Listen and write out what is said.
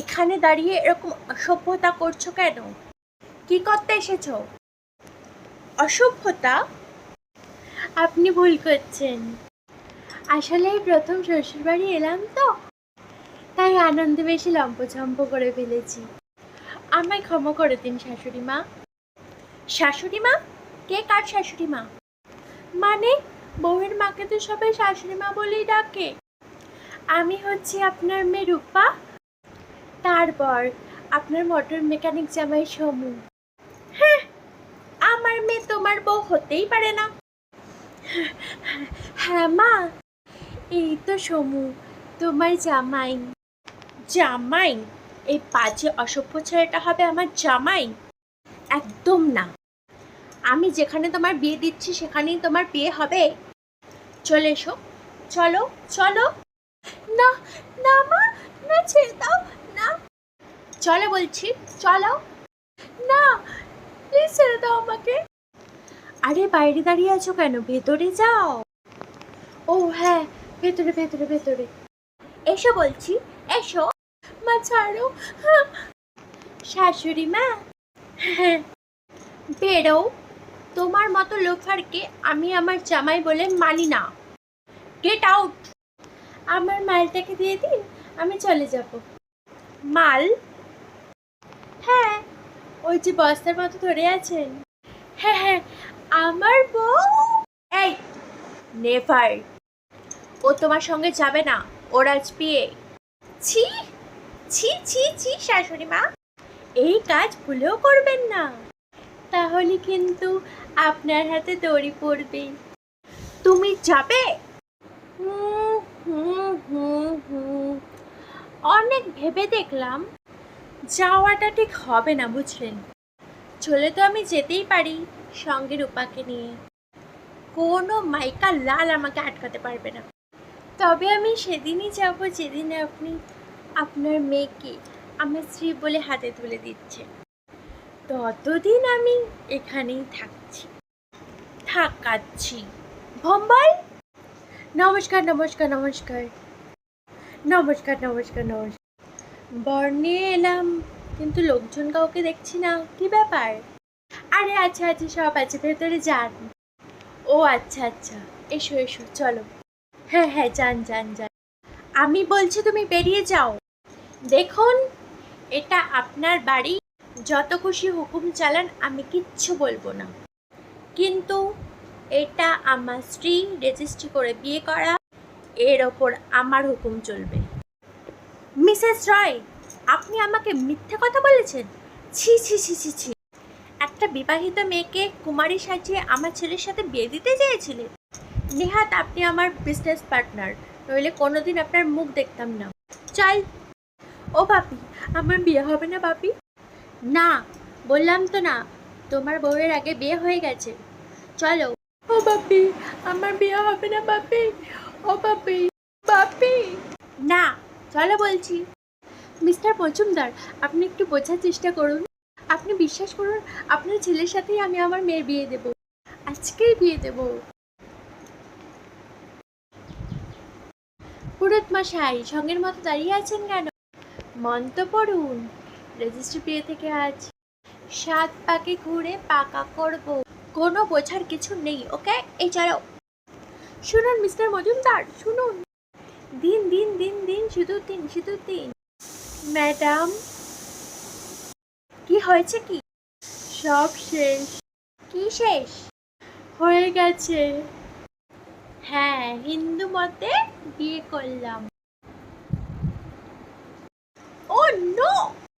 এখানে দাঁড়িয়ে এরকম অসভ্যতা করছ কেন? কি করতে এসেছ? অসভ্যতা? আপনি ভুল করছেন। আসলে এই প্রথম শ্বশুরবাড়ি এলাম তো, তাই আনন্দে বেশি লম্পছম্প করে ফেলেছি। আমায় ক্ষমা করে দিন শাশুড়ি মা। শাশুড়ি মা? কে কার শাশুড়ি মা? মানে বউয়ের মাকে তো সবাই শাশুড়ি মা বলেই ডাকে। আমি হচ্ছি আপনার মেয়ে রূপা। তারপর আপনার মোটর মেকানিক জামাই সমু। হ্যাঁ আমার মেয়ে তোমার বউ হতেই পারে না। হ্যাঁ মা, এই তো সমু, তোমার জামাই। জামাই? এই বাজে অসভ্য ছেলেটা হবে আমার জামাই? একদম না। আমি যেখানে তোমার বিয়ে দিচ্ছি সেখানেই তোমার বিয়ে হবে। চলে এসো। চলো চলো। না না মা, না ছেড়ে দাও। চলো বলছি, চলো। না প্লিজ ছেড়ে দাও আমাকে। আরে, বাইরে দাঁড়িয়ে আছো কেন? ভেতরে যাও। ও হ্যাঁ ভেতরে ভেতরে ভেতরে। এসো বলছি, এসো। মা, ছাড়ো। হ্যাঁ। শাশুড়ি মা হ্যাঁ। বেরো। তোমার মতো লোফারকে আমি আমার জামাই বলে মানি না। গেট আউট আমার মালটাকে দিয়ে দিন, আমি চলে যাব। মাল? ওই যে বস্তার মতো ধরে আছেন। হ্যাঁ হ্যাঁ আমার বউ? এই নেভার ও তোমার সঙ্গে যাবে না, ওর আজ বিয়ে। ছি ছি ছি ছি, শাশুড়ি মা, এই কাজ ভুলেও করবেন না। তাহলে কিন্তু আপনার হাতে দড়ি পড়বে। তুমি যাবে। অনেক ভেবে দেখলাম যাওয়াটা ঠিক হবে না, বুঝলেন? চলে তো আমি যেতেই পারি সঙ্গে রূপাকে নিয়ে। কোনো মাইকা লাল আমাকে আটকাতে পারবে না। তবে আমি সেদিনই যাব যেদিন আপনি আপনার মেয়েকে আমার স্ত্রী বলে হাতে তুলে দিচ্ছেন। ততদিন আমি এখানেই থাকছি। থাকাচ্ছি। ভম্বল! নমস্কার নমস্কার নমস্কার। নমস্কার নমস্কার নমস্কার। বর নিয়ে এলাম, কিন্তু লোকজন কাউকে দেখছি না। কি ব্যাপার? আরে আচ্ছা আচ্ছা সব আছে, ভেতরে যান। ও আচ্ছা আচ্ছা এসো এসো, চলো। হ্যাঁ হ্যাঁ যান যান যান। আমি বলছি তুমি বেরিয়ে যাও। দেখুন, এটা আপনার বাড়ি। যত খুশি হুকুম চালান, আমি কিচ্ছু বলব না। কিন্তু এটা আমার স্ত্রী রেজিস্ট্রি করে বিয়ে করা, এর ওপর আমার হুকুম চলবে। মিসেস রয় আপনি আমাকে মিথ্যে কথা বলেছেন? ছি ছি ছি ছি ছি। একটা বিবাহিত মেয়েকে কুমারী সাজিয়ে আমার ছেলের সাথে বিয়ে দিতে চেয়েছিলেন নেহাত, আপনি আমার বিজনেস পার্টনার নইলে কোনোদিন আপনার মুখ দেখতাম না। চাই ও বাপি, আমার বিয়ে হবে না বাপি? না, বললাম তো না, তোমার বউয়ের আগে বিয়ে হয়ে গেছে। চলো। ও বাপি, আমার বিয়ে হবে না বাপি? ও বাপি বাপি। না। চলো বলছি। মিস্টার মজুমদার, আপনি একটু বোঝার চেষ্টা করুন। আপনি বিশ্বাস করুন, আপনার ছেলের সাথেই আমি আমার মেয়ের বিয়ে দেব। আজকেই বিয়ে দেব। পুরোত মশাই, সঙ্গের মতো দাঁড়িয়ে আছেন কেন? মন তো পড়ুন। রেজিস্ট্রি বিয়ে থেকে আজ সাত পাকে ঘুরে পাকা করব। কোনো বোঝার কিছু নেই, ওকে? এই চলো শুনুন মিস্টার মজুমদার, শুনুন। দিন দিন দিন দিন, শুধু দিন শুধু দিন। ম্যাডাম, কি হয়েছে কি? সব শেষ। কি শেষ? হয়ে গেছে। হ্যাঁ হিন্দু মতে বিয়ে করলাম।